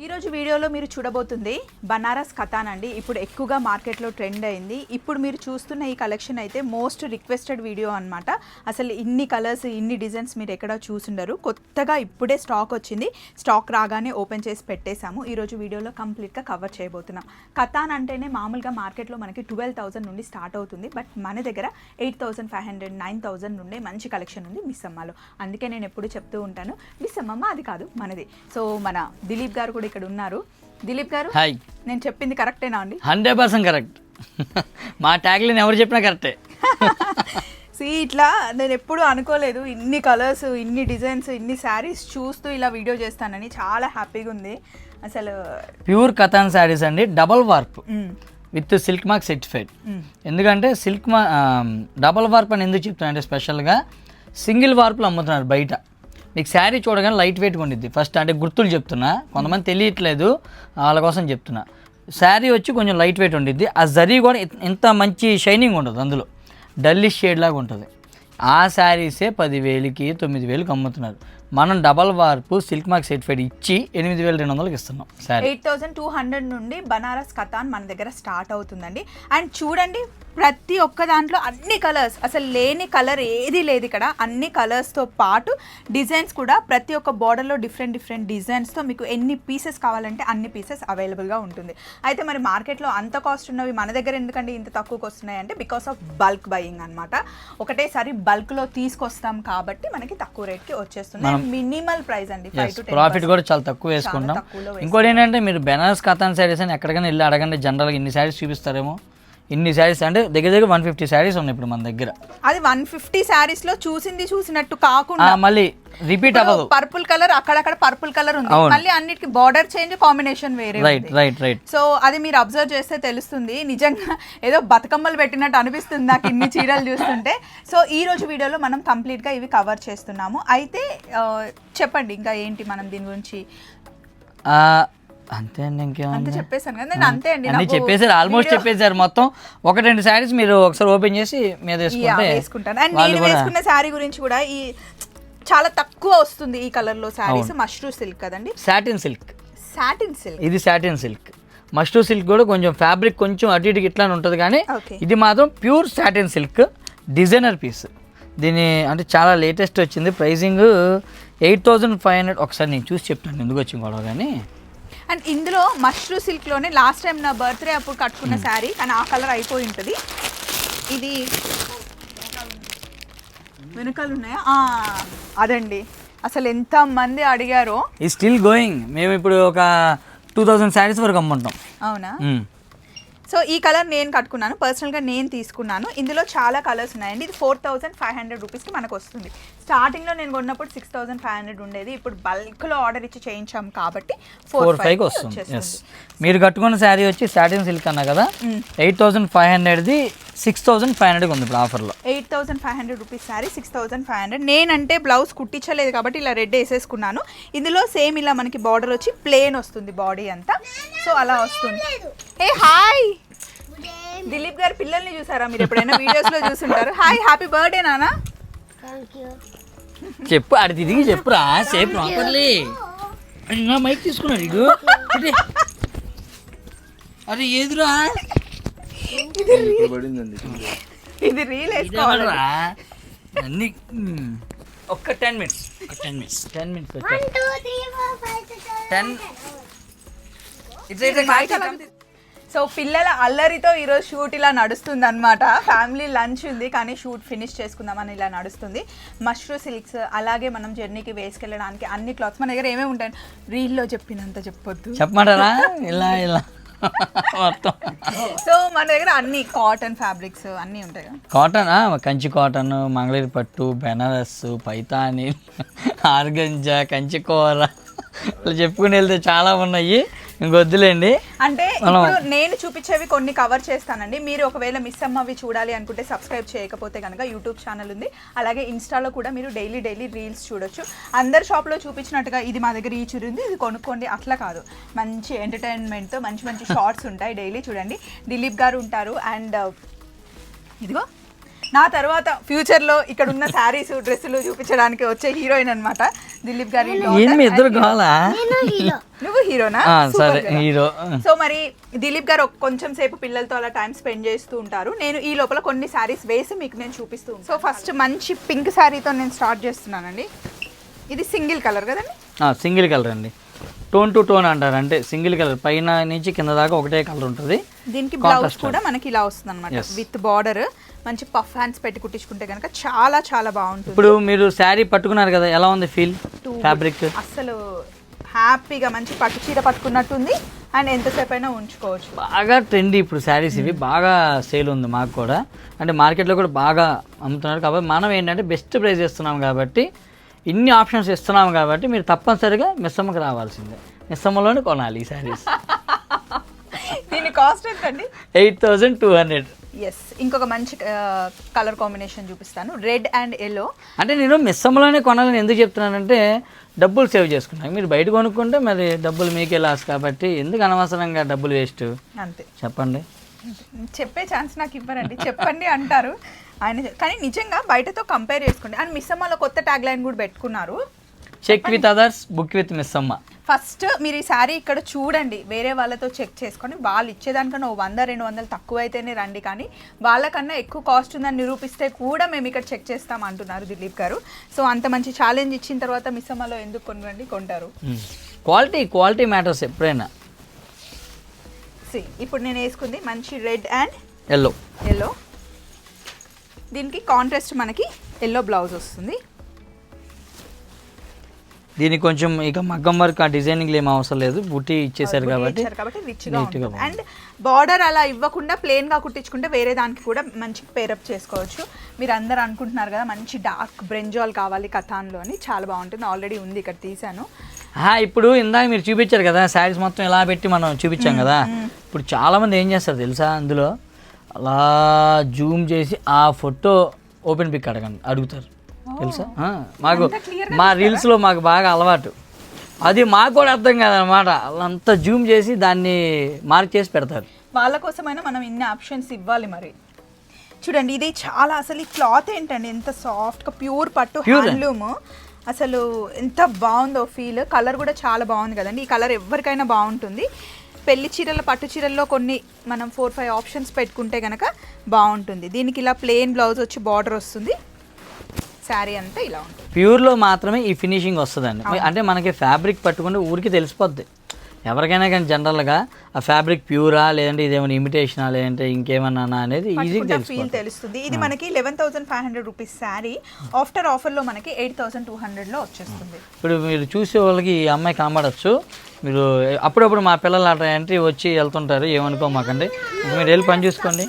ఈరోజు వీడియోలో మీరు చూడబోతుంది బనారస్ కథాన్ అండి ఇప్పుడు ఎక్కువగా మార్కెట్లో ట్రెండ్ అయింది. ఇప్పుడు మీరు చూస్తున్న ఈ కలెక్షన్ అయితే మోస్ట్ రిక్వెస్టెడ్ వీడియో అన్నమాట. అసలు ఇన్ని కలర్స్ ఇన్ని డిజైన్స్ మీరు ఎక్కడ చూసుండరు. కొత్తగా ఇప్పుడే స్టాక్ వచ్చింది. స్టాక్ రాగానే ఓపెన్ చేసి పెట్టేశాము. ఈరోజు వీడియోలో కంప్లీట్గా కవర్ చేయబోతున్నాం. కథాన్ అంటేనే మామూలుగా మార్కెట్లో మనకి ట్వెల్వ్ థౌసండ్ నుండి స్టార్ట్ అవుతుంది. బట్ మన దగ్గర eight thousand five hundred nine thousand నుండే మంచి కలెక్షన్ ఉంది మిస్ అమ్మలో. అందుకే నేను ఎప్పుడు చెప్తూ ఉంటాను. మిస్ అమ్మమ్మ అది కాదు మనది. సో మన దిలీప్ గారు కూడా ఇక్కడ ఉన్నారు. దిలీప్ గారు హాయ్ నేను చెప్పింది కరెక్టేనా అండి? Hundred percent correct. మా ట్యాగ్లైన్ ఎవరు చెప్పినా కరెక్టే. సి ఇట్లా నేను ఎప్పుడూ అనుకోలేదు ఇన్ని కలర్స్ ఇన్ని డిజైన్స్ ఇన్ని శారీస్ చూస్తూ ఇలా వీడియో చేస్తానని చాలా హ్యాపీగా ఉంది. అసలు ప్యూర్ కథాన్ శారీస్ అండి double warp with silk mark certified ఎందుకంటే సిల్క్ మా డబల్ వార్ప్ అని ఎందుకు చెప్తున్నా అంటే స్పెషల్గా సింగిల్ వార్పులు అమ్ముతున్నారు బయట. మీకు శారీ చూడగానే లైట్ వెయిట్గా ఉండిద్ది. ఫస్ట్ అంటే గుర్తులు చెప్తున్నా. కొంతమంది తెలియట్లేదు. వాళ్ళ కోసం చెప్తున్నా. శారీ వచ్చి కొంచెం లైట్ వెయిట్ ఉండిద్ది. ఆ జరీ కూడా ఇంత మంచి షైనింగ్ ఉండదు అందులో. డల్లిష్ షేడ్ లాగా ఉంటుంది. ఆ శారీసే పదివేలకి తొమ్మిది వేలకి అమ్ముతున్నారు. మనం డబల్ వార్పు సిల్క్ మార్క్ సర్టిఫైడ్ ఇచ్చి ఎనిమిది వేల రెండు వందలకి ఇస్తున్నాం సరే ఎయిట్ థౌసండ్ టూ హండ్రెడ్ నుండి బనారస్ కథాన్ మన దగ్గర స్టార్ట్ అవుతుందండి. అండ్ చూడండి ప్రతి ఒక్క దాంట్లో అన్ని కలర్స్ అసలు లేని కలర్ ఏది లేదు ఇక్కడ. అన్ని కలర్స్తో పాటు డిజైన్స్ కూడా ప్రతి ఒక్క బార్డర్లో డిఫరెంట్ డిఫరెంట్ డిజైన్స్తో మీకు ఎన్ని పీసెస్ కావాలంటే అన్ని పీసెస్ అవైలబుల్గా ఉంటుంది. అయితే మరి మార్కెట్లో అంత కాస్ట్ ఉన్నవి మన దగ్గర ఎందుకంటే ఇంత తక్కువకి వస్తున్నాయి అంటే బికాస్ ఆఫ్ బల్క్ బయింగ్ అనమాట ఒకటేసారి బల్క్లో తీసుకొస్తాం కాబట్టి మనకి తక్కువ రేట్కి వచ్చేస్తుంది మినిమల్ ప్రైస్ అండి ప్రాఫిట్ కూడా చాలా తక్కువ వేసుకుంటాం ఇంకోటి ఏంటంటే మీరు బెనారస్ కథాన్ శారీస్ అని ఎక్కడికైనా వెళ్ళి అడగండి జనరల్గా ఇన్ని శారీస్ చూపిస్తారేమో. ఇన్ని శారీస్ అంటే దగ్గర దగ్గర వన్ ఫిఫ్టీ శారీస్ ఉన్నాయి ఇప్పుడు మన దగ్గర. అది వన్ ఫిఫ్టీ శారీస్లో చూసింది చూసినట్టు కాకుండా మళ్ళీ రిపీట్ అవ్వదు. పర్పుల్ కలర్ అక్కడక్కడ పర్పుల్ కలర్ ఉంది. మళ్ళీ అన్నిటికి బార్డర్ చేంజ్ కాంబినేషన్ వేరే రైట్ రైట్ రైట్ సో అది మీరు అబ్జర్వ్ చేస్తే తెలుస్తుంది. నిజంగా ఏదో బతుకమ్మలు పెట్టినట్టు అనిపిస్తుంది నాకు ఇన్ని చీరలు చూస్తుంటే. సో ఈ రోజు వీడియోలో మనం కంప్లీట్గా ఇవి కవర్ చేస్తున్నాము. అయితే చెప్పండి ఇంకా ఏంటి మనం దీని గురించి? అంతే అండి ఇంకేమన్నా చెప్పేశాను కదా నేను అంతే అండి అన్ని చెప్పేసారు ఆల్మోస్ట్ చెప్పేశారు మొత్తం. ఒక రెండు శారీస్ మీరు ఒకసారి ఓపెన్ చేసి మీద వేసుకుంటే వేసుకుంటాను. అండ్ వాళ్ళు నేను కూడా వేసుకున్న శారీ గురించి కూడా ఈ చాలా తక్కువ వస్తుంది ఈ కలర్లో శారీస్ మష్రూ సిల్క్ కదండి. సాటిన్ సిల్క్ సాటిన్ సిల్క్ ఇది సాటిన్ సిల్క్ మస్టూ సిల్క్ కూడా కొంచెం ఫ్యాబ్రిక్ కొంచెం అటు ఇటుకి ఇట్లానే ఉంటుంది కానీ ఇది మాత్రం pure satin silk designer piece దీని అంటే చాలా లేటెస్ట్ వచ్చింది. Pricing eight thousand five hundred ఒకసారి నేను చూసి చెప్తాను ఎందుకు వచ్చింది గొడవ కానీ. అండ్ ఇందులో మష్రూ సిల్క్లోనే లాస్ట్ టైం నా బర్త్డే అప్పుడు కట్టుకున్న శారీ కానీ ఆ కలర్ అయిపోయి ఉంటుంది. ఇది వెనకాల ఉన్నాయా అదండి. అసలు ఎంత మంది అడిగారో. ఈ స్టిల్ గోయింగ్ మేము ఇప్పుడు ఒక టూ థౌజండ్ శారీస్ వరకు అమ్ముంటాం అవునా? మ్మ్. సో ఈ కలర్ నేను కట్టుకున్నాను. పర్సనల్గా నేను తీసుకున్నాను. ఇందులో చాలా కలర్స్ ఉన్నాయండి. ఇది ఫోర్ థౌసండ్ ఫైవ్ హండ్రెడ్ రూపీస్కి మనకు వస్తుంది. స్టార్టింగ్లో నేను కొన్నప్పుడు సిక్స్ థౌసండ్ ఫైవ్ హండ్రెడ్ ఉండేది. ఇప్పుడు బల్క్లో ఆర్డర్ ఇచ్చి చేయించాం కాబట్టి ఫోర్ ఫైవ్కి వస్తుంది. మీరు కట్టుకున్న శారీ వచ్చి సాటిన్ సిల్క్ అన్నా కదా ఎయిట్ థౌజండ్ ఫైవ్ హండ్రెడ్ది సిక్స్ థౌజండ్ ఫైవ్ హండ్రెడ్కి ఉంది ఇప్పుడు ఆఫర్లో eight thousand five hundred rupees sari six thousand five hundred నేనంటే బ్లౌజ్ కుట్టించలేదు కాబట్టి ఇలా రెడ్ వేసేసుకున్నాను. ఇందులో సేమ్ ఇలా మనకి బార్డర్ వచ్చి ప్లేన్ వస్తుంది బాడీ అంతా. సో అలా వస్తుంది. ఏ హాయ్ దిలీప్ గారి పిల్లల్ని చూసారా? మీరు ఎప్పుడైనా వీడియోస్లో చూసుంటారు. హాయ్ హ్యాపీ బర్త్డే నానా. చెప్పు అడి తిరిగి చెప్పురా. సేపు ప్రాపర్లీ నా మైక్ తీసుకున్నాడు ఇడు. అరే ఏదిరా? ఇది రీల్ వేసుకోవాలి. ఇదేమరా అన్ని ఒక్క ten minutes ten minutes ten minutes ten it's it's so పిల్లల అల్లరితో ఈరోజు షూట్ ఇలా నడుస్తుంది అనమాట ఫ్యామిలీ లంచ్ ఉంది కానీ షూట్ ఫినిష్ చేసుకుందామని ఇలా నడుస్తుంది. మష్రూ సిల్క్స్ అలాగే మనం జర్నీకి వేసుకెళ్ళడానికి అన్ని క్లాత్స్. మన దగ్గర ఏమేమి ఉంటాయి? రీల్లో చెప్పినంత చెప్పొద్దు. చెప్పమంటారా? ఇలా ఇలా. మొత్తం. సో మన దగ్గర అన్ని కాటన్ ఫ్యాబ్రిక్స్ అన్నీ ఉంటాయి కాటన్ కంచి కాటన్ మంగళగిరి పట్టు బెనారస్ పైతాని ఆర్గంజా కంచి కూర. ఇలా చెప్పుకుని వెళ్తే చాలా ఉన్నాయి. ఇంకొద్దులేండి అంటే ఇప్పుడు నేను చూపించేవి కొన్ని కవర్ చేస్తానండి. మీరు ఒకవేళ మిస్ అమ్మవి చూడాలి అనుకుంటే సబ్స్క్రైబ్ చేయకపోతే కనుక యూట్యూబ్ ఛానల్ ఉంది. అలాగే ఇన్స్టాలో కూడా మీరు డైలీ డైలీ రీల్స్ చూడొచ్చు. అందరి షాప్లో చూపించినట్టుగా ఇది మా దగ్గర ఈ చిరు ఉంది ఇది కొనుక్కోండి. అట్లా కాదు. మంచి ఎంటర్టైన్మెంట్తో మంచి మంచి షార్ట్స్ ఉంటాయి డైలీ చూడండి. దిలీప్ గారు ఉంటారు అండ్ ఇదిగో. నా తర్వాత ఫ్యూచర్లో ఇక్కడ ఉన్న శారీస్ డ్రెస్సులు చూపించడానికి వచ్చే హీరోయిన్ అన్నమాట. దిలీప్ గారి ఏం మీ ఇద్దరు కావాలా? నువ్వు హీరోనా? సరే. హీరో. సో మరి దిలీప్ గారు కొంచెం సేపు పిల్లలతో అలా టైం స్పెండ్ చేస్తూ ఉంటారు. నేను ఈ లోపల కొన్ని శారీస్ వేసి మీకు నేను చూపిస్తూ ఉంటాను. సో ఫస్ట్ మంచి పింక్ శారీతో నేను స్టార్ట్ చేస్తున్నానండి. ఇది సింగిల్ కలర్ కదండి? సింగిల్ కలర్ అండి. టోన్ టు టోన్ అంటారు. అంటే సింగిల్ కలర్. పైన నుంచి కింద దాకా ఒకటే కలర్ ఉంటుంది. దీనికి బ్లౌజ్ కూడా మనకి ఇలా వస్తుంది అనమాట. With border. మంచి పఫ్ హ్యాండ్స్ పెట్టి కుట్టించుకుంటే కనుక చాలా చాలా బాగుంటుంది. ఇప్పుడు మీరు శారీ పట్టుకున్నారు కదా ఎలా ఉంది ఫీల్ ఫ్యాబ్రిక్ అసలు హ్యాపీగా మంచి పట్టు చీర పట్టుకున్నట్టుంది. అండ్ ఎంతసేపు అయినా ఉంచుకోవచ్చు. బాగా ట్రెండ్ ఇప్పుడు శారీస్ ఇవి. బాగా సేల్ ఉంది మాకు కూడా. అంటే మార్కెట్లో కూడా బాగా అమ్ముతున్నారు. కాబట్టి మనం ఏంటంటే బెస్ట్ ప్రైస్ ఇస్తున్నాం కాబట్టి ఇన్ని ఆప్షన్స్ ఇస్తున్నాం కాబట్టి మీరు తప్పనిసరిగా మిస్సమ్మకి రావాల్సిందే. మిస్సమ్మలోనే కొనాలి ఈ శారీస్. దీని కాస్ట్ ఎంతండి? Eight thousand two hundred. Yes ఇంకొక మంచి కలర్ కాంబినేషన్ చూపిస్తాను. రెడ్ అండ్ ఎల్లో అంటే నేను మిస్సమ్మలోనే కొనాలని ఎందుకు చెప్తున్నానంటే డబ్బులు సేవ్ చేసుకున్నాను. మీరు బయట కొనుక్కుంటే మరి డబ్బులు మీకే లాస్ కాబట్టి ఎందుకు అనవసరంగా డబ్బులు వేస్ట్ అంతే. చెప్పండి. చెప్పే ఛాన్స్ నాకు ఇవ్వరండి. చెప్పండి అంటారు. ఆయన కానీ నిజంగా బయటతో కంపేర్ చేసుకోండి. అండ్ మిస్ అమ్మలో కొత్త ట్యాగ్ లైన్ కూడా పెట్టుకున్నారు. Check with others book with Missamma. First మీరు ఈ శారీ ఇక్కడ చూడండి. వేరే వాళ్ళతో చెక్ చేసుకొని వాళ్ళు ఇచ్చేదానికన్నా ఓ వంద రెండు వందలు తక్కువ అయితేనే రండి. కానీ వాళ్ళకన్నా ఎక్కువ కాస్ట్ ఉందని నిరూపిస్తే కూడా మేము ఇక్కడ చెక్ చేస్తాం అంటున్నారు దిలీప్ గారు. సో అంత మంచి ఛాలెంజ్ ఇచ్చిన తర్వాత మిస్ అమ్మలో ఎందుకు కొనరండి? కొంటారు. క్వాలిటీ క్వాలిటీ మ్యాటర్స్ ఎప్పుడైనా. సి ఇప్పుడు నేను వేసుకుంది మంచి రెడ్ అండ్ ఎల్లో ఎల్లో దీనికి కాంట్రాస్ట్ మనకి ఎల్లో బ్లౌజ్ వస్తుంది. దీనికి కొంచెం ఇక మగ్గం వర్క్ ఆ డిజైనింగ్ ఏం అవసరం లేదు. బుట్టి ఇచ్చేసారు కాబట్టి కాబట్టి. అండ్ బార్డర్ అలా ఇవ్వకుండా ప్లెయిన్గా కుట్టించుకుంటే వేరే దానికి కూడా మంచి పేరప్ చేసుకోవచ్చు. మీరు అందరు అనుకుంటున్నారు కదా మంచి డార్క్ బ్రెంజాల్ కావాలి కథాన్లో అని చాలా బాగుంటుంది. ఆల్రెడీ ఉంది ఇక్కడ తీసాను ఇప్పుడు ఇందాక మీరు చూపించారు కదా శారీస్ మొత్తం ఇలా పెట్టి మనం చూపించాం కదా. ఇప్పుడు చాలా మంది ఏం చేస్తారు తెలుసా అందులో? అలా జూమ్ చేసి ఆ ఫోటో ఓపెన్ పిక్ అడగండి అడుగుతారు. తెలుసా? మాకు మా రీల్స్లో మాకు బాగా అలవాటు. అది మాకు కూడా అర్థం కాదనమాట. అంతా జూమ్ చేసి దాన్ని మార్క్ చేసి పెడతారు. వాళ్ళ కోసమైనా మనం ఇన్ని ఆప్షన్స్ ఇవ్వాలి మరి. చూడండి ఇది చాలా అసలు ఈ క్లాత్ ఏంటండి? ఎంత సాఫ్ట్గా ప్యూర్ పట్టు. హ్యాండ్లూమ్. అసలు ఎంత బాగుందో ఫీల్ కలర్ కూడా చాలా బాగుంది కదండి. ఈ కలర్ ఎవరికైనా బాగుంటుంది. పెళ్ళి చీరల పట్టు చీరల్లో కొన్ని మనం ఫోర్ ఫైవ్ ఆప్షన్స్ పెట్టుకుంటే కనుక బాగుంటుంది. దీనికి ఇలా ప్లెయిన్ బ్లౌజ్ వచ్చి బార్డర్ వస్తుంది. శారీ అంతా ఇలా ఉంటుంది. ప్యూర్లో మాత్రమే ఈ ఫినిషింగ్ వస్తుందండి. అంటే మనకి ఫ్యాబ్రిక్ పట్టుకుంటే ఊరికి తెలిసిపోద్ది. ఎవరికైనా కానీ జనరల్గా ఆ ఫ్యాబ్రిక్ ప్యూరా లేదంటే ఇదేమైనా ఇమిటేషనా లేదంటే ఇంకేమన్నా అనేది ఈజీగా ఫీల్ తెలుస్తుంది. ఇది మనకి eleven thousand five hundred rupees sari. After ఆఫర్లో మనకి ఎయిట్ థౌసండ్ టూ హండ్రెడ్లో వచ్చేస్తుంది. ఇప్పుడు మీరు చూసే వాళ్ళకి ఈ అమ్మాయి కనబడచ్చు. మీరు అప్పుడప్పుడు మా పిల్లలు అట్లా ఎంట్రీ వచ్చి వెళ్తుంటారు ఏమనుకోమాకండి. మీరు వెళ్ళి పని చూసుకోండి?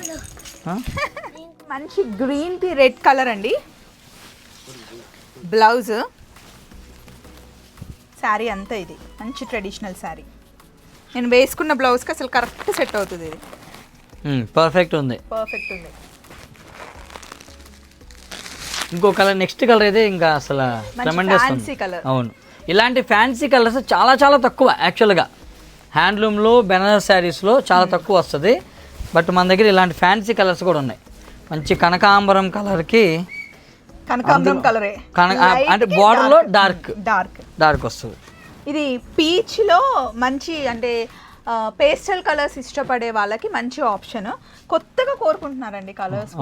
మంచి గ్రీన్ టీ రెడ్ కలర్ అండి. బ్లౌజ్. శారీ అంతా ఇది మంచి ట్రెడిషనల్ శారీ. నేను వేసుకున్న బ్లౌజ్కి అసలు కరెక్ట్ సెట్ అవుతుంది ఇది. పర్ఫెక్ట్ ఉంది. పర్ఫెక్ట్ ఉంది. ఇంకో కలర్ నెక్స్ట్ కలర్ అయితే ఇంకా అసలు fancy colour. అవును. ఇలాంటి ఫ్యాన్సీ కలర్స్ చాలా చాలా తక్కువ యాక్చువల్గా హ్యాండ్లూమ్లో బెనారస్ శారీస్లో చాలా తక్కువ వస్తుంది. బట్ మన దగ్గర ఇలాంటి ఫ్యాన్సీ కలర్స్ కూడా ఉన్నాయి. మంచి కనకాంబరం కలర్కి కనకాంబరం కలరే. అంటే border లో dark. డార్క్ డార్క్ వస్తుంది. ఇది పీచ్లో మంచి అంటే పేస్టల్ కలర్స్ ఇష్టపడే వాళ్ళకి మంచి ఆప్షన్ కొత్తగా కోరుకుంటున్నారండి కలర్స్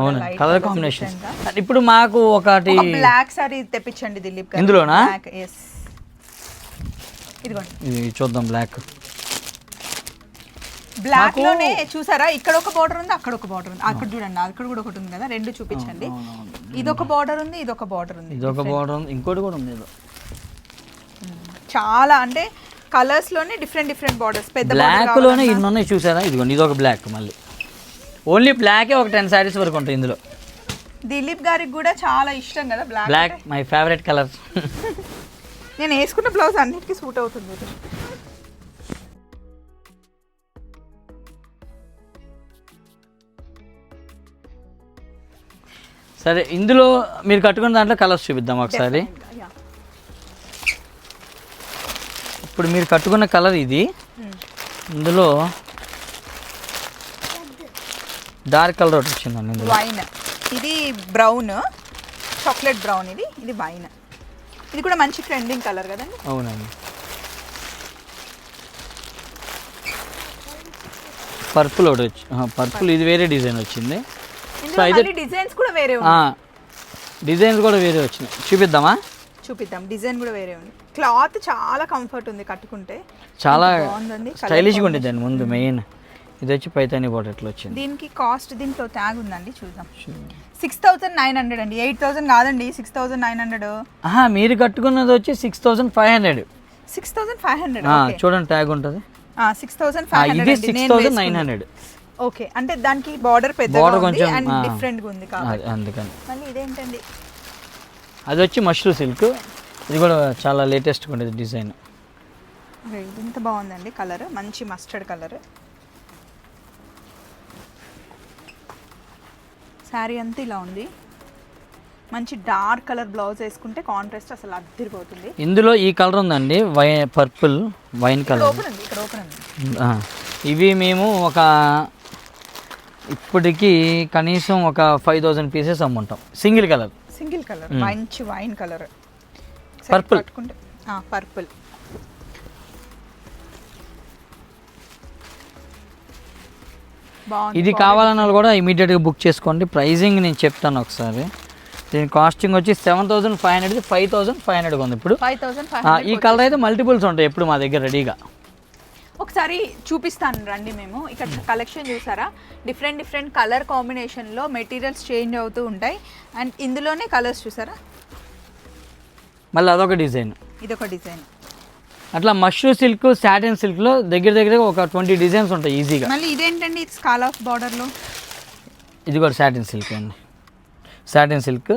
కలర్ కాంబినేషన్ ఇప్పుడు మాకు ఒకటి బ్లాక్ సారీ తెప్పించండి దిలీప్ ఇందులోనా? ఎస్ ఇదిగోండి. ఇది చూద్దాం బ్లాక్ బ్లాక్లోనే చూసారా? ఇక్కడ ఒక బార్డర్ ఉంది అక్కడ ఒక బార్డర్ ఉంది. అక్కడ చూడండి అక్కడ కూడా ఒకటి ఉంది కదా రెండు చూపించండి. ఇదొక బార్డర్ ఉంది ఇదొక బార్డర్ ఉంది. ఇది ఒక బార్డర్ ఉంది ఇంకోటి కూడా ఉంది ఏదో. చాలా అంటే కలర్స్లోనే డిఫరెంట్ డిఫరెంట్ బార్డర్స్ పెద్ద బ్లాక్లోనే ఇన్ని ఉన్నాయి చూసారా? ఇదిగోండి ఇది ఒక బ్లాక్ మళ్ళీ ఓన్లీ బ్లాకే ఒక టెన్ శారీస్ వరకు ఉంటాయి ఇందులో. దిలీప్ గారికి కూడా చాలా ఇష్టం కదా black black my favourite colour నేను వేసుకున్న బ్లౌజ్ అన్నిటికీ సూట్ అవుతుంది. సరే ఇందులో మీరు కట్టుకున్న దాంట్లో కలర్స్ చూపిద్దాం ఒకసారి. ఇప్పుడు మీరు కట్టుకున్న కలర్ ఇది. Hmm. ఇందులో డార్క్ కలర్ ఒకటి వచ్చిందండి ఇందులో. వైన్ ఇది బ్రౌన్ చాక్లెట్ బ్రౌన్ ఇది. ఇది వైన్ ఇది కూడా మంచి ట్రెండింగ్ కలర్ కదండి? అవునండి. పర్పుల్ ఒకటి వచ్చి పర్పుల్ ఇది వేరే డిజైన్ వచ్చింది. అయితే- డిజైన్స్ కూడా వేరే డిజైన్స్ కూడా వేరే వచ్చినాయి. చూపిద్దామా? చూపిద్దాం. డిజైన్ కూడా వేరే ఉంది. క్లాత్ చాలా కంఫర్ట్ ఉంది కట్టుకుంటే. చాలా బాగుందండి స్టైలిష్గా ఉండేది దాని ముందు మెయిన్ ఇది వచ్చి పైతాని బోర్డర్ ఇట్లా వచ్చింది? దీనికి కాస్ట్ దీంట్లో ట్యాగ్ ఉందండి చూద్దాం. సిక్స్ థౌసండ్ నైన్ హండ్రెడ్ అండి. ఎయిట్ థౌసండ్ కాదండి సిక్స్ థౌసండ్ నైన్ హండ్రెడ్ మీరు కట్టుకున్నది వచ్చి six thousand five hundred six thousand five hundred చూడండి ట్యాగ్ ఉంటుంది. Six thousand five hundred six thousand nine hundred okay. అంటే దానికి బార్డర్ పెద్ద Border కొంచెం, అండ్ ఆ. డిఫరెంట్గా ఉంది కాబట్టి. అందుకని. మళ్ళీ ఇదేంటండి? అది వచ్చి మష్రూ సిల్క్ ఇది కూడా చాలా లేటెస్ట్గా ఉండేది డిజైన్ ఓకే, ఇది ఇంత బాగుందండి కలర్ మంచి మస్టర్డ్ కలర్ శారీ అంతా ఇలా ఉంది. మంచి డార్క్ కలర్ బ్లౌజ్ వేసుకుంటే కాంట్రాస్ట్ అసలు అద్దరిపోతుంది. ఇందులో ఈ కలర్ ఉందండి వై పర్పుల్ వైన్ కలర్ ఓపెన్ ఉంది ఇక్కడ ఓపెన్ ఉంది. ఆ, ఇవి మేము ఒక ఇప్పటికి కనీసం ఒక ఫైవ్ థౌజండ్ పీసెస్ అమ్ముంటాం. సింగిల్ కలర్ సింగిల్ కలర్ మంచి వైన్ కలర్ పర్పుల్ బాగుంది ఇది కావాలన్న కూడా ఇమీడియట్గా బుక్ చేసుకోండి. ప్రైజింగ్ నేను చెప్తాను ఒకసారి. దీని కాస్టింగ్ వచ్చి seven thousand five hundred five thousand five hundred ఉంది ఇప్పుడు. థౌసండ్ ఈ కలర్ అయితే మల్టిపుల్స్ ఉంటాయి ఎప్పుడు మా దగ్గర రెడీగా ఒకసారి చూపిస్తాను రండి మేము. ఇక్కడ కలెక్షన్ చూసారా? డిఫరెంట్ డిఫరెంట్ కలర్ కాంబినేషన్లో మెటీరియల్స్ చేంజ్ అవుతూ ఉంటాయి. అండ్ ఇందులోనే కలర్స్ చూసారా? మళ్ళీ అదొక డిజైన్. ఇదొక డిజైన్. అట్లా మష్రూ సిల్క్ సాటిన్ సిల్క్లో దగ్గర దగ్గర ఒక ట్వంటీ డిజైన్స్ ఉంటాయి ఈజీగా. మళ్ళీ ఇదేంటండి ఇది స్కాల్ ఆఫ్ బార్డర్లో? ఇది కూడా సాటిన్ సిల్క్ అండి. Satin silk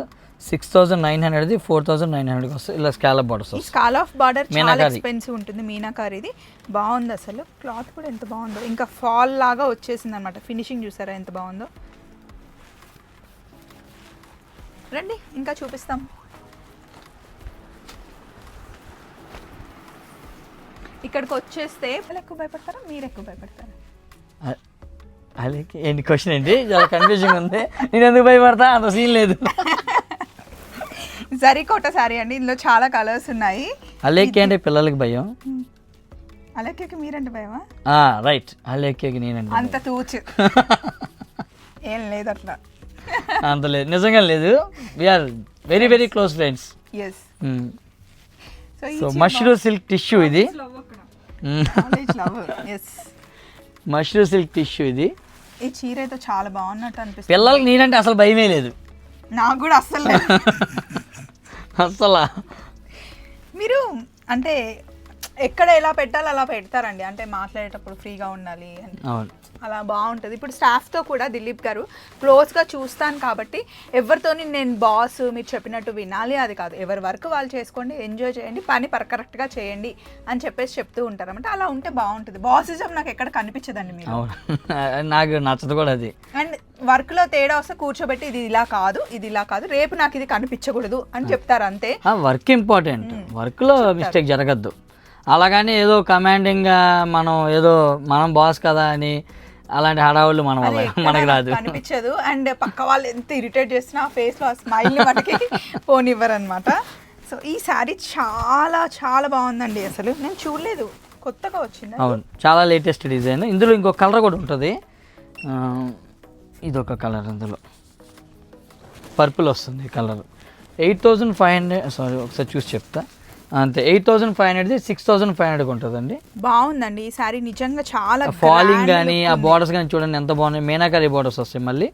six thousand nine హండ్రెడ్ది four thousand nine హండ్రెడ్కి వస్తుంది ఇలా స్కాలప్ బార్డర్స్ ఈ వస్తాయి స్కాల్ ఆఫ్ బార్డర్ చాలా మీనాకారి. ఎక్స్పెన్సివ్ ఉంటుంది మీనాకారిది. బాగుంది అసలు. క్లాత్ కూడా ఎంత బాగుందో. ఇంకా ఫాల్ లాగా వచ్చేసింది అనమాట ఫినిషింగ్ చూసారా ఎంత బాగుందో? రండి ఇంకా చూపిస్తాం. ఇక్కడికి వచ్చేస్తే ఎక్కువ భయపడతారా? మీరు ఎక్కువ భయపడతారా? అలాగే ఏంటి క్వశ్చన్ ఏంటి? చాలా కన్ఫ్యూజింగ్ ఉంది. నేను ఎందుకు భయపడతా? అంత సీన్ లేదు. జరీకోట సారీ అండి. ఇందులో చాలా కలర్స్ ఉన్నాయి. అలేకి అంటే పిల్లలకి భయం. అలాగే మీరంటే భయమా? రైట్ అలేకి నేనండి అంత తూచు. ఏం లేదు అట్లా. అంత లేదు. నిజంగా లేదు. We're very very close friends yes so mashru silk tissue ఇది. మష్రూ సిల్క్ టిష్యూ ఇది. ఈ చీర అయితే చాలా బాగున్నట్టు అనిపిస్తుంది. పిల్లలకి నేనంటే అసలు భయమే లేదు. నాకు కూడా అస్సలు లేదు. అసలు? మీరు అంటే ఎక్కడ ఎలా పెట్టాలి అలా పెడతారండి. అంటే మాట్లాడేటప్పుడు ఫ్రీగా ఉండాలి అని. అలా బాగుంటుంది. ఇప్పుడు స్టాఫ్తో కూడా దిలీప్ గారు క్లోజ్గా చూస్తాను కాబట్టి ఎవరితోని నేను బాస్ మీరు చెప్పినట్టు వినాలి అది కాదు. ఎవరి వర్క్ వాళ్ళు చేసుకోండి ఎంజాయ్ చేయండి పని పర్ కరెక్ట్గా చేయండి అని చెప్పేసి చెప్తూ ఉంటారు అంటే అలా ఉంటే బాగుంటుంది. బాసిజం నాకు ఎక్కడ కనిపించదండి మీరు. నాకు నచ్చదు కూడా అది. అండ్ వర్క్లో తేడా వస్తే కూర్చోబెట్టి ఇది ఇలా కాదు ఇది ఇలా కాదు రేపు నాకు ఇది కనిపించకూడదు అని చెప్తారు అంతే. Work important. వర్క్లో మిస్టేక్ జరగద్దు. అలాగని ఏదో కమాండింగ్గా మనం ఏదో మనం బాస్ కదా అని అలాంటి హడావుళ్ళు మన మనకి రాదు. కనిపించదు. అండ్ పక్క వాళ్ళు ఎంత ఇరిటేట్ చేసినా ఫేస్లో స్మైల్ మనకి పోనివ్వరు అనమాట సో ఈ శారీ చాలా చాలా బాగుందండి అసలు. నేను చూడలేదు. కొత్తగా వచ్చింది అవును. చాలా లేటెస్ట్ డిజైన్ ఇందులో ఇంకో కలర్ కూడా ఉంటుంది. ఇదొక కలర్ ఇందులో. పర్పుల్ వస్తుంది colour eight thousand five hundred sorry ఒకసారి చూసి చెప్తా. అంతే ఎయిట్ థౌజండ్ ఫైవ్ హండ్రెడ్ది సిక్స్ థౌజండ్ ఫైవ్ హండ్రెడ్కి ఉంటుందండి. బాగుందండి ఈ శారీ నిజంగా చాలా ఫాలింగ్ కానీ ఆ. బార్డర్స్ కానీ చూడండి ఎంత బాగున్నాయి. మీనాకరీ బార్డర్స్ వస్తాయి మళ్ళీ.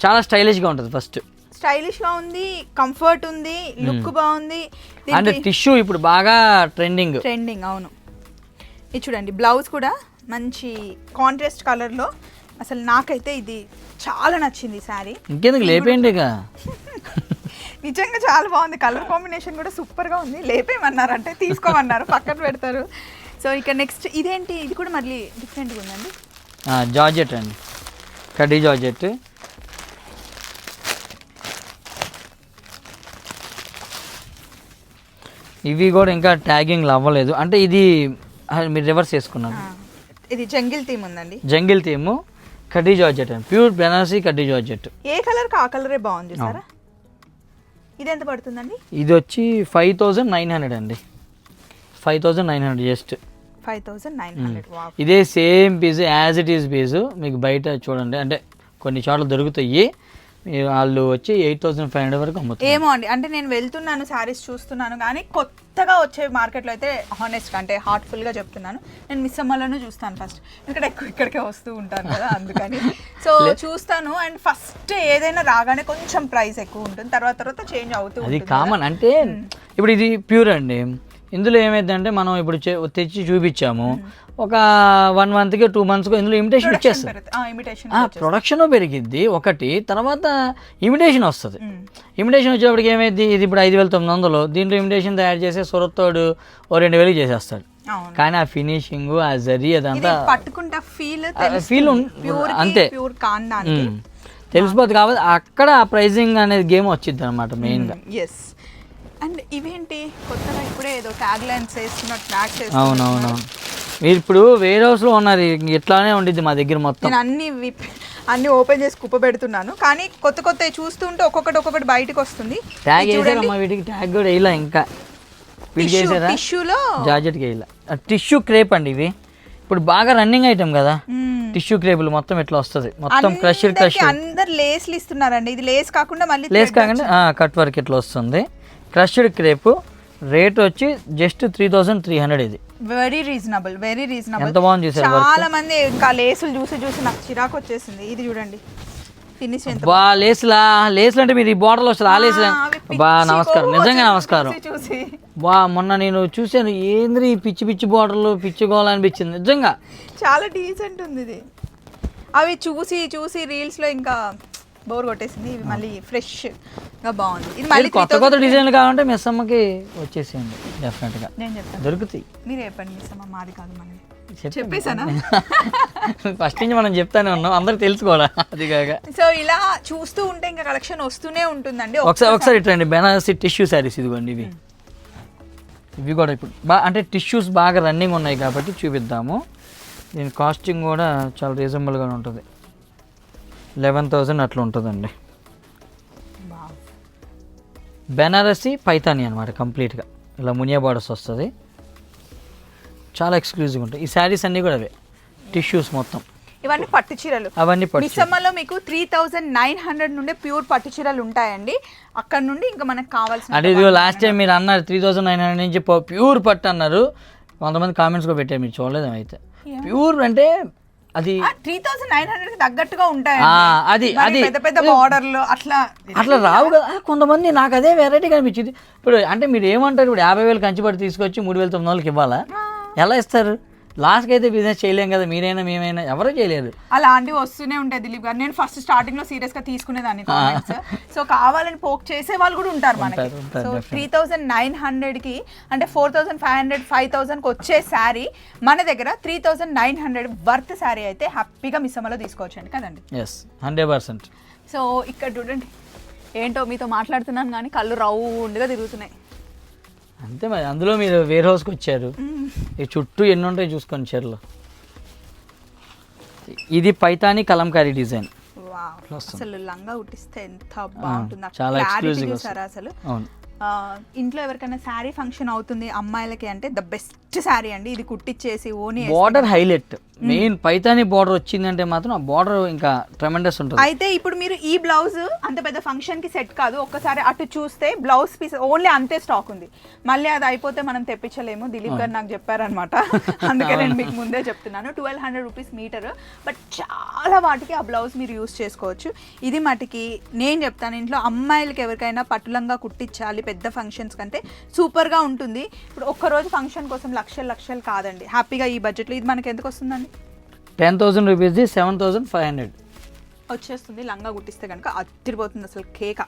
చాలా స్టైలిష్గా ఉంటుంది ఫస్ట్ స్టైలిష్గా ఉంది కంఫర్ట్ ఉంది లుక్ బాగుంది. అంటే టిష్యూ ఇప్పుడు బాగా ట్రెండింగ్ ట్రెండింగ్ అవును. ఇది చూడండి బ్లౌజ్ కూడా మంచి కాంట్రాస్ట్ కలర్లో అసలు నాకైతే ఇది చాలా నచ్చింది ఈ శారీ ఇంకెందుకు లేపేయండి ఇక నిజంగా చాలా బాగుంది. కలర్ కాంబినేషన్ కూడా సూపర్గా ఉంది. లేపేయమన్నారు అంటే తీసుకోమన్నారు పక్కన పెడతారు. సో ఇక నెక్స్ట్ ఇదేంటి? ఇది కూడా మళ్ళీ డిఫరెంట్గా ఉందండి. జార్జెట్ అండి. కడ్డీ జార్జెట్. ఇవి కూడా ఇంకా ట్యాగింగ్ అవ్వలేదు. అంటే ఇది మీరు రివర్స్ చేసుకున్నారు. ఇది జంగిల్ థీమ్ ఉందండి. Jungle theme. కడ్డీ జార్జెట్ అండి. ప్యూర్ బెనారసీ కడ్డీ జార్జెట్. ఏ కలర్కి ఆ కలరే బాగుంది సారా ఇది ఎంత పడుతుందండి? ఇది వచ్చి ఫైవ్ థౌజండ్ నైన్ హండ్రెడ్ అండి. Five thousand nine hundred just. Five thousand nine hundred ఇదే same piece as it is piece మీకు బయట చూడండి అంటే కొన్ని చోట్ల దొరుకుతాయి. వాళ్ళు వచ్చి ఎయిట్ థౌసండ్ ఫైవ్ హండ్రెడ్ వరకు అమ్ముతారు ఏమో అండి. అంటే నేను వెళ్తున్నాను శారీస్ చూస్తున్నాను కానీ కొత్తగా వచ్చే మార్కెట్లో అయితే హానెస్ట్ అంటే హార్ట్ఫుల్గా చెప్తున్నాను. నేను మిస్ అమ్మలను చూస్తాను ఫస్ట్ ఇక్కడ ఎక్కువ ఇక్కడికే వస్తూ ఉంటాను కదా అందుకని. సో చూస్తాను అండ్ ఫస్ట్ ఏదైనా రాగానే కొంచెం ప్రైస్ ఎక్కువ ఉంటుంది. తర్వాత తర్వాత చేంజ్ అవుతూ అది ఉంటుంది కామన్ అంటే ఇప్పుడు ఇది ప్యూర్ అండి. ఇందులో ఏమైందంటే మనం ఇప్పుడు తెచ్చి చూపించాము. ఒక వన్ మంత్కి టూ మంత్స్కి ఇందులో ఇమిటేషన్ ఇమిటేషన్ ప్రొడక్షన్ పెరిగిద్ది. ఒకటి తర్వాత ఇమిటేషన్ వస్తుంది. ఇమిటేషన్ వచ్చేప్పటికి ఏమైంది ఇది ఇప్పుడు ఐదు వేల తొమ్మిది వందలు. దీంట్లో ఇమిటేషన్ తయారు చేసే సొరతోడు ఓ రెండు వేలు చేసేస్తాడు. కానీ ఆ ఫినిషింగ్ ఆ జరీ అదంతా పట్టుకుంటా ఫీల్ ప్యూర్ అంతే. తెలిసిపోతుంది కాబట్టి అక్కడ ప్రైజింగ్ అనేది గేమ్ వచ్చింది అనమాట మెయిన్గా. ఎస్ అండ్ ఇవేంటి? కొత్తగా ఇప్పుడే ఏదో ట్యాగ్ లైన్స్ వేస్తున్నట్టు ట్యాగ్ అవునవును. మీరు ఇప్పుడు వేర్ హౌస్లో ఉన్నారు ఇంక ఇట్లానే ఉండిద్ది మా దగ్గర మొత్తం. నేను అన్ని విప్ అన్ని ఓపెన్ చేసి కుప్ప పెడుతున్నాను. కానీ కొత్త కొత్త చూస్తుంటే ఒక్కొక్కటి ఒక్కొక్కటి బయటకు వస్తుంది. ట్యాగ్ వేసారమ్మా వీటికి? ట్యాగ్ కూడా వేయలే ఇంకా? వీటికి వేసారా? టిష్యూలో జార్జెట్కి వేయలే. టిష్యూ క్రేప్ అండి ఇవి. ఇప్పుడు బాగా రన్నింగ్ ఐటమ్ కదా. టిష్యూ క్రేపులు మొత్తం ఇట్లా వస్తుంది? మొత్తం క్రషర్ క్రష్ అందరు లేస్లు ఇస్తున్నారండి. ఇది లేస్ కాకుండా మళ్ళీ లేస్ కాకుండా కట్ వర్క్ ఇట్లా వస్తుంది? క్రష్డ్ క్రేప్ రేట్ వచ్చి just three thousand three hundred ఇది. వెరీ రీజనబుల్ వెరీ రీజనబుల్ ఎంత బాగుంది చూసారు చాలా మంది ఇంకా లేసులు చూసి చూసి నాకు చిరాకు వచ్చేసింది. ఇది చూడండి. ఫినిష్ ఎంత బా లేస్లా? లేస్లు అంటే మీరు ఈ బోర్డర్లో వస్తుంది ఆ లేస్లే. బా నమస్కారం. నిజంగా నమస్కారం. చూసి బా మొన్న నేను చూశాను. ఏంద్రీ ఈ పిచ్చి పిచ్చి బోర్డర్లు పిచ్చి గోళ అనిపించింది. నిజంగా. చాలా డీసెంట్ ఉంది ఇది. అవి చూసి చూసి రీల్స్లో ఇంకా బోర్ కొట్టేసింది. ఇవి మళ్ళీ ఫ్రెష్గా బాగుంది. ఇది మళ్ళీ కొత్త కొత్త డిజైన్లు కావాలంటే మిస్ అమ్మకి వచ్చేసేయండి డెఫినెట్గా నేను చెప్తాను. దొరుకుతాయి. మీరు చెప్పండి మిస్ అమ్మ మాది కాదు చెప్పండి. చెప్పేశానా? ఫస్ట్ నుంచి మనం చెప్తానే ఉన్నాం అందరికి తెలుసు కూడా అది కాక. సో ఇలా చూస్తూ ఉంటే ఇంకా కలెక్షన్ వస్తూనే ఉంటుందండి. ఒకసారి ఒకసారి ఇట్లండి బెనారసి టిష్యూ శారీస్ ఇదిగోండి ఇవి. ఇవి కూడా ఇప్పుడు బా అంటే టిష్యూస్ బాగా రన్నింగ్ ఉన్నాయి కాబట్టి చూపిద్దాము. దీని కాస్టింగ్ కూడా చాలా రీజనబుల్గా ఉంటుంది. లెవెన్ థౌజండ్ అట్లా ఉంటుందండి. బెనారసి పైతాని అనమాట కంప్లీట్గా. ఇలా మునియా బార్డర్స్ వస్తుంది. చాలా ఎక్స్క్లూజివ్గా ఉంటాయి. ఈ శారీస్ అన్నీ కూడా అవే. టిష్యూస్ మొత్తం. ఇవన్నీ పట్టు చీరలు. అవన్నీ పట్టు మిస్సమ్మలో మీకు త్రీ థౌజండ్ నైన్ హండ్రెడ్ నుండి ప్యూర్ పట్టు చీరలు ఉంటాయండి. అక్కడ నుండి ఇంకా మనకు కావాల్సిన అంటే ఇదిగో లాస్ట్ టైం మీరు అన్నారు త్రీ థౌసండ్ నైన్ హండ్రెడ్ నుంచి ప్యూర్ పట్టు అన్నారు. కొంతమంది కామెంట్స్ కూడా పెట్టారు మీరు చూడలేదు అయితే ప్యూర్ అంటే అది త్రీ థౌసండ్ నైన్ హండ్రెడ్ దగ్గట్టుగా ఆ, ఉంటాయండి. అది అది. పెద్ద పెద్ద బార్డర్లు అట్లా అట్లా రావు కదా. కొంతమంది నాకు అదే వెరైటీ కనిపించింది. ఇప్పుడు అంటే మీరు ఏమంటారు ఇప్పుడు యాభై వేలు కంచిపడి తీసుకొచ్చి మూడు వేల తొమ్మిది వందలకి ఇవ్వాలా? ఎలా ఇస్తారు? లాస్ట్కి అయితే బిజినెస్ చేయలేం కదా మీరైనా మేమైనా ఎవరూ చేయలేరు అలాంటివి వస్తూనే ఉంటాయి దిలీప్ గారు. నేను ఫస్ట్ స్టార్టింగ్లో సీరియస్గా తీసుకునేదాన్ని సో కావాలని పోక్ చేసే వాళ్ళు కూడా ఉంటారు మనకి. సో త్రీ థౌసండ్ నైన్ హండ్రెడ్కి అంటే four thousand five hundred five థౌసండ్కి వచ్చే శారీ మన దగ్గర three thousand nine hundred worth sari అయితే హ్యాపీగా మిస్ అమ్మలో తీసుకోవచ్చండి కదండి? ఎస్ హండ్రెడ్ పర్సెంట్ సో ఇక్కడ చూడండి ఏంటో మీతో మాట్లాడుతున్నాను కానీ కళ్ళు రౌండ్గా తిరుగుతున్నాయి. అంతే మరి అందులో మీరు వేర్ హౌస్కి వచ్చారు. ఈ చుట్టూ ఎన్ని ఉంటాయి చూసుకోండి చీరలు. ఇది పైతాని కలంకారీ డిజైన్. అసలు లంగా ఉట్టిస్తే ఎంత బాగుంటుంది. చాలా చూసారా అసలు. అవును. ఇంట్లో ఎవరికైనా శారీ ఫంక్షన్ అవుతుంది అమ్మాయిలకి అంటే ద బెస్ట్ శారీ అండి. ఇది కుట్టిచ్చేసి ఓని border highlight main Paithani border వచ్చిందంటే మాత్రం ఆ బార్డర్ ఇంకా ట్రెమెండస్ ఉంటుంది. అయితే ఇప్పుడు మీరు ఈ బ్లౌజ్ అంత పెద్ద ఫంక్షన్కి సెట్ కాదు. ఒక్కసారి అటు చూస్తే బ్లౌజ్ పీస్ ఓన్లీ అంతే స్టాక్ ఉంది. మళ్ళీ అది అయిపోతే మనం తెప్పించలేము. దిలీప్ గారు నాకు చెప్పారనమాట అందుకే నేను మీకు ముందే చెప్తున్నాను. Twelve hundred rupees metre but చాలా వాటికి ఆ బ్లౌజ్ మీరు యూస్ చేసుకోవచ్చు. ఇది మటుకి నేను చెప్తాను ఇంట్లో అమ్మాయిలకి ఎవరికైనా పట్టులంగా కుట్టించాలి పెద్ద ఫంక్షన్స్ కంటే సూపర్గా ఉంటుంది. ఇప్పుడు ఒక్కరోజు ఫంక్షన్ కోసం లక్షలు లక్షలు కాదండి. హ్యాపీగా ఈ బడ్జెట్లో ఇది మనకి ఎందుకు వస్తుందండి? టెన్ థౌసండ్ రూపీస్ది సెవెన్ థౌసండ్ ఫైవ్ హండ్రెడ్. వచ్చేస్తుంది లంగా కుట్టిస్తే కనుక అదిరిపోతుంది అసలు కేక.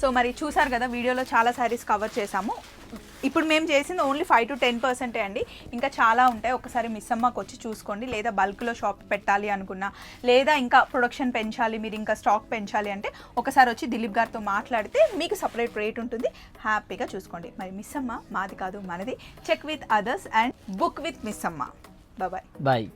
సో మరి చూసారు కదా వీడియోలో చాలా శారీస్ కవర్ చేసాము ఇప్పుడు మేము చేసింది ఓన్లీ ఫైవ్ టు టెన్ పర్సెంటే అండి. ఇంకా చాలా ఉంటాయి ఒకసారి మిస్ అమ్మకి వచ్చి చూసుకోండి. లేదా బల్క్లో షాప్ పెట్టాలి అనుకున్నా లేదా ఇంకా ప్రొడక్షన్ పెంచాలి మీరు ఇంకా స్టాక్ పెంచాలి అంటే ఒకసారి వచ్చి దిలీప్ గారితో మాట్లాడితే మీకు సపరేట్ రేట్ ఉంటుంది. హ్యాపీగా చూసుకోండి. మరి మిస్ అమ్మ మాది కాదు మనది. Check with others and book with Missamma. Bye bye